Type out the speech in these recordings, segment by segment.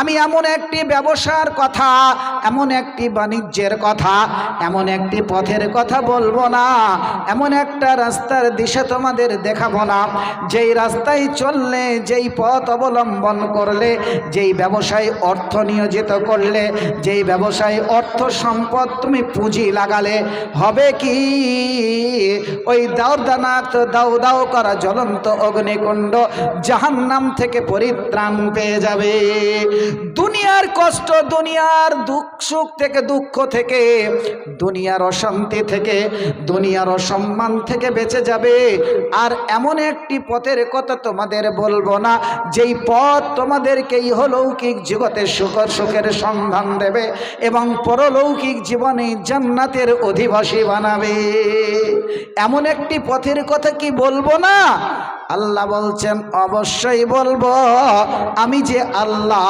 আমি এমন একটি ব্যবসার কথা, এমন একটি বাণিজ্যের কথা, এমন একটি পথের কথা বলব না। এমন একটা রাস্তার দিশা তোমাদের দেখাবো না। যেই রাস্তায় চললে, যেই পথ অবলম্বন করলে, যেই ব্যবসায় অর্থ নিয়োজিত করলে, যেই ব্যবসায় অর্থ সম্পদ তুমি পুঁজি লাগালে, হবে কি? ওই দাউদানাথ দাউ দাউ করা জ্বলন্ত অগ্নিকুণ্ড জাহান্নাম থেকে পরিত্রাণ পেয়ে যাবে। দুনিয়ার কষ্ট, দুনিয়ার দুঃখ, সুখ থেকে, দুঃখ থেকে, দুনিয়ার অশান্তি থেকে, দুনিয়ার অসম্মান থেকে বেঁচে যাবে। আর এমন একটি পথের কথা তোমাদের বলব না, যেই পথ তোমাদেরকে ইহলৌকিক জগতে সুখর সুখের সন্ধান দেবে এবং পরলৌকিক জীবনে জান্নাতের অধিবাসী বানাবে। এমন একটি পথের কথা কি বলব না আল্লাহ বলছেন, অবশ্যই বলব, আমি যে আল্লাহ,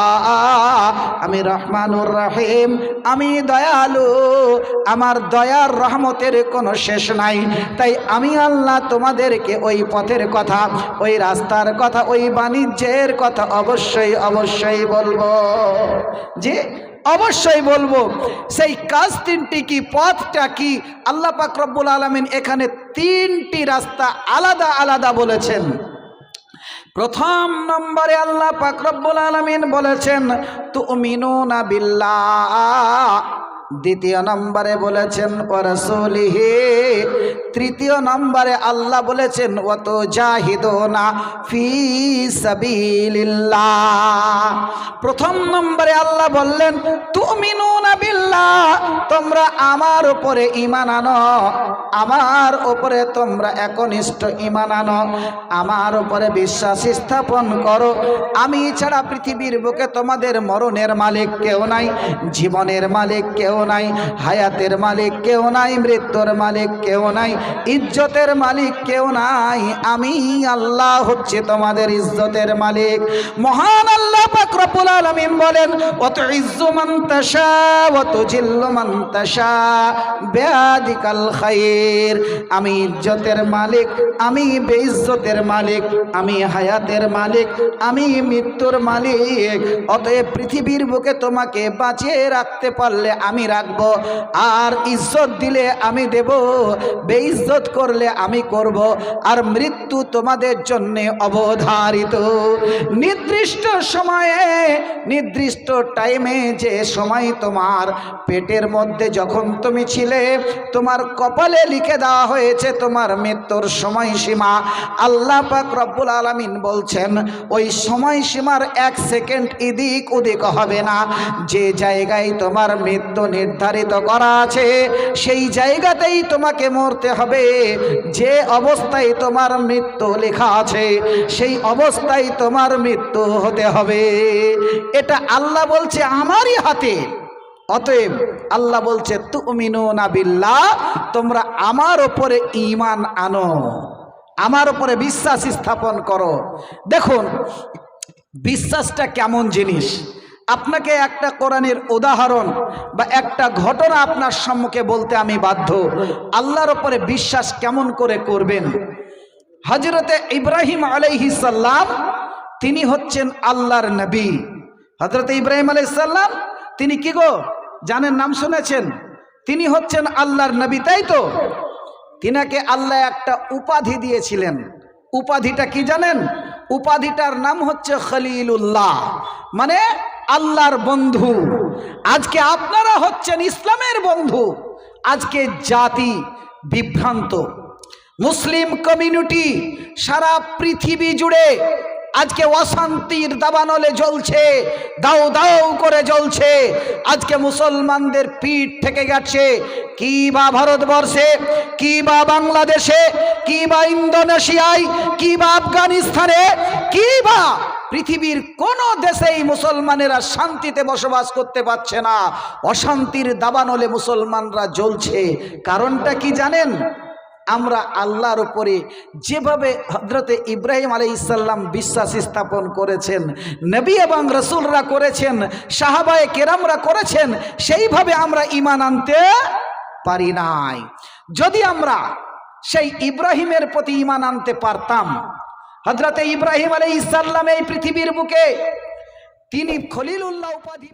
আমি রহমানুর রহিম, আমি দয়ালু, আমার দয়ার রহমতের কোনো শেষ নাই। তাই আমি আল্লাহ তোমাদেরকে ওই পথের কথা, ওই রাস্তার কথা, ওই বাণিজ্যের কথা অবশ্যই অবশ্যই বলব যে অবশ্যই বলব, সেই কাজ তিনটি কি, পথটা কি? আল্লাহ পাক রব্বুল আলমিন এখানে তিনটি রাস্তা আলাদা আলাদা বলেছেন। প্রথম নম্বরে আল্লাহ পাক রব্বুল আলমিন বলেছেন, তুমিনুনা বিল্লাহ। দ্বিতীয় নম্বরে বলেছেন ওরসলিহি তৃতীয় নম্বরে আল্লাহ বলেছেন অত জাহিদোনা ফি সাবিলিল্লাহ। প্রথম নম্বরে আল্লাহ বললেন, তুমিনুনা বিল্লাহ, তোমরা আমার উপরে ইমান আনো, আমার উপরে তোমরা একনিষ্ঠ ইমান আনো, আমার উপরে বিশ্বাস স্থাপন করো। আমি ছাড়া পৃথিবীর বুকে তোমাদের মরণের মালিক কেউ নাই, জীবনের মালিক কেউ নাই, হায়াতের মালিক কেউ নাই, মৃত্যুর মালিক কেউ নাই, ইজ্জতের মালিক কেউ নাই, আমি আল্লাহ হচ্ছে তোমাদের ইজ্জতের মালিক। মহান আল্লাহ পাকরপুল আলমিন বলেন অত ইজ্জু মন্তাসা অত জিল্লু মন্তাসা বেআদিকাল খাইর। আমি ইজ্জতের মালিক, আমি বেইজ্জতের মালিক, আমি হায়াতের মালিক, আমি মৃত্যুর মালিক। অতএব পৃথিবীর বুকে তোমাকে বাঁচিয়ে রাখতে পারলে আমি রাখব। আর ইজ্জত দিলে আমি দেব, বেইজ্জত করলে আমি করব। আর মৃত্যু তোমাদের জন্যে অবধারিত। নির্দিষ্ট সময়ে, নির্দিষ্ট টাইমে যে সময় তোমার পেটের মধ্যে যখন তুমি ছিলে, তোমার কপালে লিখে দেওয়া হয়েছে তোমার মৃত্যুর সময়সীমা। আল্লাহ পাক রব্বুল আলমিন বলছেন, ওই সময়সীমার এক সেকেন্ড এদিক ওদিক হবে না। যে জায়গায় তোমার মৃত্যু নির্ধারিত করা আছে, সেই জায়গাতেই তোমাকে মরতে হবে। যে অবস্থায় তোমার মৃত্যু লেখা আছে, সেই অবস্থায় তোমার মৃত্যু হতে হবে। এটা আল্লাহ বলছে আমারই হাতে। অতএব আল্লাহ বলছে তুমিনু না বিল্লাহ, তোমরা আমার ওপরে ইমান আনো। আমার ওপরে বিশ্বাস স্থাপন করো। দেখুন, বিশ্বাসটা কেমন জিনিস? আপনাকে একটা কোরআনের উদাহরণ বা একটা ঘটনা আপনার সম্মুখে বলতে আমি বাধ্য। আল্লাহর ওপরে বিশ্বাস কেমন করে করবেন? হজরতে ইব্রাহিম আলাইহি সাল্লাম তিনি হচ্ছেন আল্লাহর নবী। হজরতে ইব্রাহিম আলাইসাল্লাম তিনি কি গো? জানেন নাম শুনেছেন? তিনি হচ্ছেন আল্লাহর নবী, তাই তো? তিনাকে আল্লাহ একটা উপাধি দিয়েছিলেন। উপাধিটা কি জানেন? উপাধিটার নাম হচ্ছে খলিলুল্লাহ। মানে আল্লাহর বন্ধু। আজকে আপনারা হচ্ছেন ইসলামের বন্ধু। আজকে জাতি বিভ্রান্ত। মুসলিম কমিউনিটি সারা পৃথিবী জুড়ে আজকে অশান্তির দাবানলে জ্বলছে দাও দাও করে জ্বলছে। আজকে মুসলমানদের পিঠ থেকে গেছে, কি বা ভারতবর্ষে, কি বা বাংলাদেশে, কি বা ইন্দোনেশিয়ায়, কি বা আফগানিস্তানে, কি বা পৃথিবীর কোন দেশেই মুসলমানেরা শান্তিতে বসবাস করতে পারছে না। অশান্তির দাবানলে মুসলমানরা জ্বলছে। কারণটা কি জানেন? আমরা আল্লাহর উপরে যেভাবে হজরতে ইব্রাহিম আলাই ইসাল্লাম বিশ্বাস স্থাপন করেছেন, নবী এবং রসুলরা করেছেন, সাহাবায়ে কেরামরা করেছেন, সেইভাবে আমরা ইমান আনতে পারি নাই। যদি আমরা সেই ইব্রাহিমের প্রতি ইমান আনতে পারতাম হজরতে ইব্রাহিম আলাই ইসাল্লাম এই পৃথিবীর বুকে তিনি খলিল উল্লাহ উপাধি